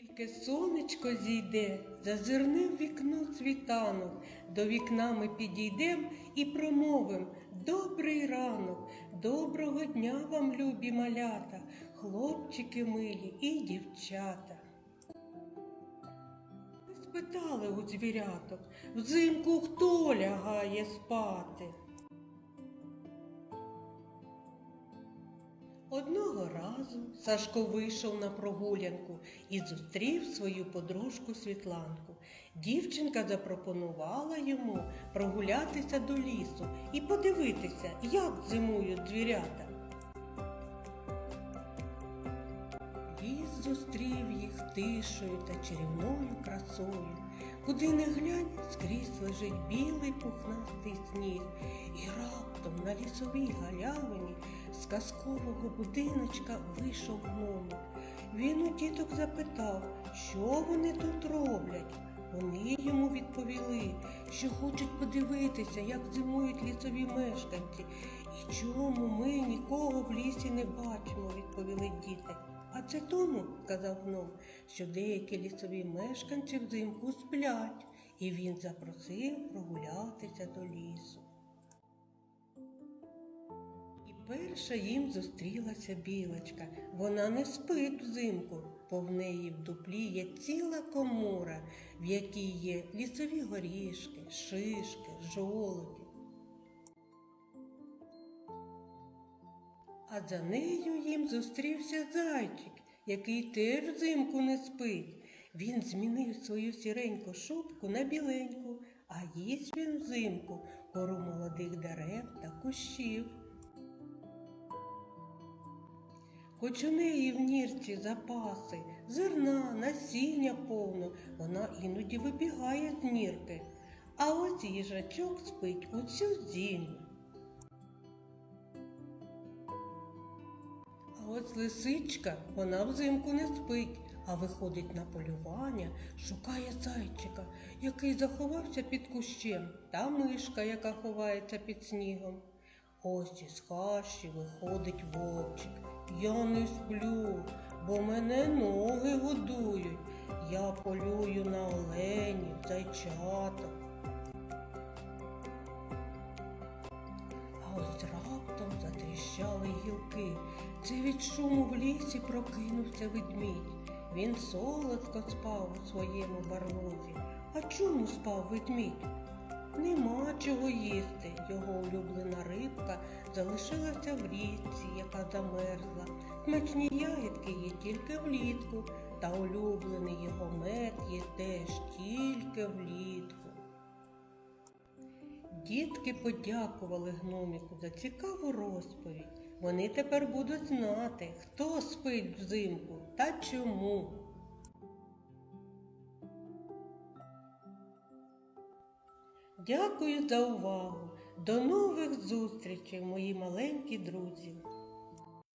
Тільки сонечко зійде, зазирни в вікно світанок, до вікна ми підійдем і промовим Добрий ранок, доброго дня вам, любі малята, хлопчики милі і дівчата. Ми спитали у звіряток, взимку хто лягає спати? Одного разу Сашко вийшов на прогулянку і зустрів свою подружку Світланку. Дівчинка запропонувала йому прогулятися до лісу і подивитися, як зимують звірята. Зустрів їх тишою та чарівною красою. Куди не глянь, скрізь лежить білий пухнастий сніг, і раптом на лісовій галявині з казкового будиночка вийшов гномик. Він у діток запитав, що вони тут роблять. Вони йому відповіли, що хочуть подивитися, як зимують лісові мешканці, і чому ми нікого в лісі не бачимо, відповіли діти. А це тому, сказав гном, що деякі лісові мешканці взимку сплять, і він запросив прогулятися до лісу. І перша їм зустрілася білочка. Вона не спить взимку, бо в неї в дуплі є ціла комора, в якій є лісові горішки, шишки, жолоді. А за нею їм зустрівся зайчик, який теж взимку не спить. Він змінив свою сіреньку шубку на біленьку, а їсть він взимку кору молодих дерев та кущів. Хоч у неї в нірці запаси, зерна, насіння повно, вона іноді вибігає з нірки. А ось їжачок спить усю зиму. Ось лисичка, вона взимку не спить, а виходить на полювання, шукає зайчика, який заховався під кущем, та мишка, яка ховається під снігом. Ось із хащі виходить вовчик. Я не сплю, бо мене ноги годують. Я полюю на оленів, зайчаток. А ось раптом затріщали гілки. Це від шуму в лісі прокинувся ведмідь. Він солодко спав у своєму барлозі. А чому спав ведмідь? Нема чого їсти. Його улюблена рибка залишилася в річці, яка замерзла. Смачні ягідки є тільки влітку, та улюблений його мед є теж тільки влітку. Дітки подякували гноміку за цікаву розповідь. Вони тепер будуть знати, хто спить взимку та чому. Дякую за увагу. До нових зустрічей, мої маленькі друзі.